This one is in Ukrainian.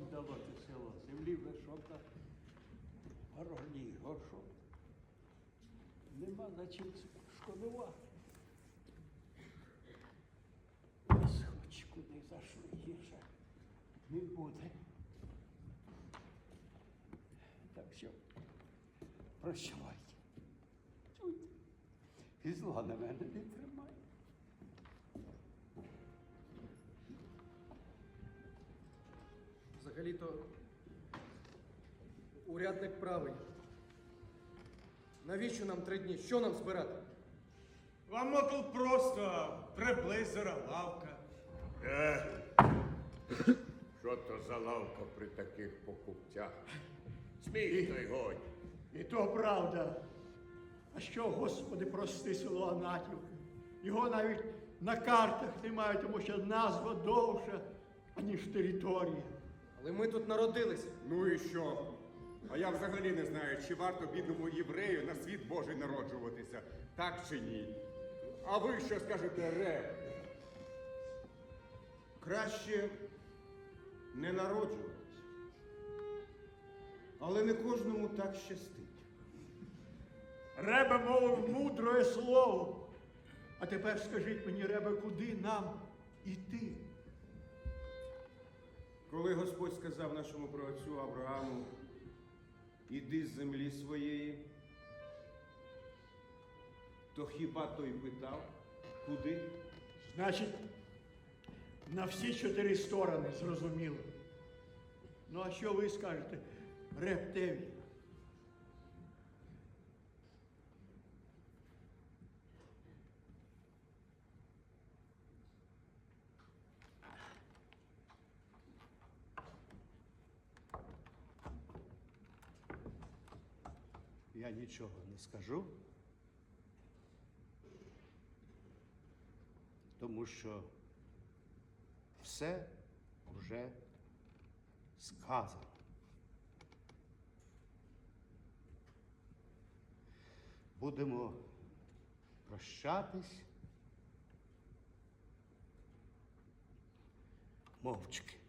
горшок дало село, землі вишока, городі горшок. Нема за чим шкодувати. Ось хоч куди зайшли гірше. Не буде. Так що, прощавайте. І зла на мене не тримай. Взагалі-то урядник правий. Навіщо нам три дні? Що нам збирати? Вам мотл просто приблизера лавка. Е, що то за лавка при таких покупцях? Смій той годі. І то правда. А що, Господи, прости село Анатів? Його навіть на картах немає, тому що назва довша, аніж територія. Але ми тут народилися. Ну і що? А я взагалі не знаю, чи варто бідному єврею на світ Божий народжуватися, так чи ні. А ви що скажете, Ре? Краще не народжуватись. Але не кожному так щастить. Ребе мовив мудре слово. А тепер скажіть мені, Ребе, куди нам іти? Коли Господь сказав нашому праотцю Аврааму, іди з землі своєї, то хіба той питав, куди? Значить, на всі чотири сторони зрозуміло. Ну, а що ви скажете, Рептеві? Я нічого не скажу, тому що все вже сказано. Будемо прощатись мовчки.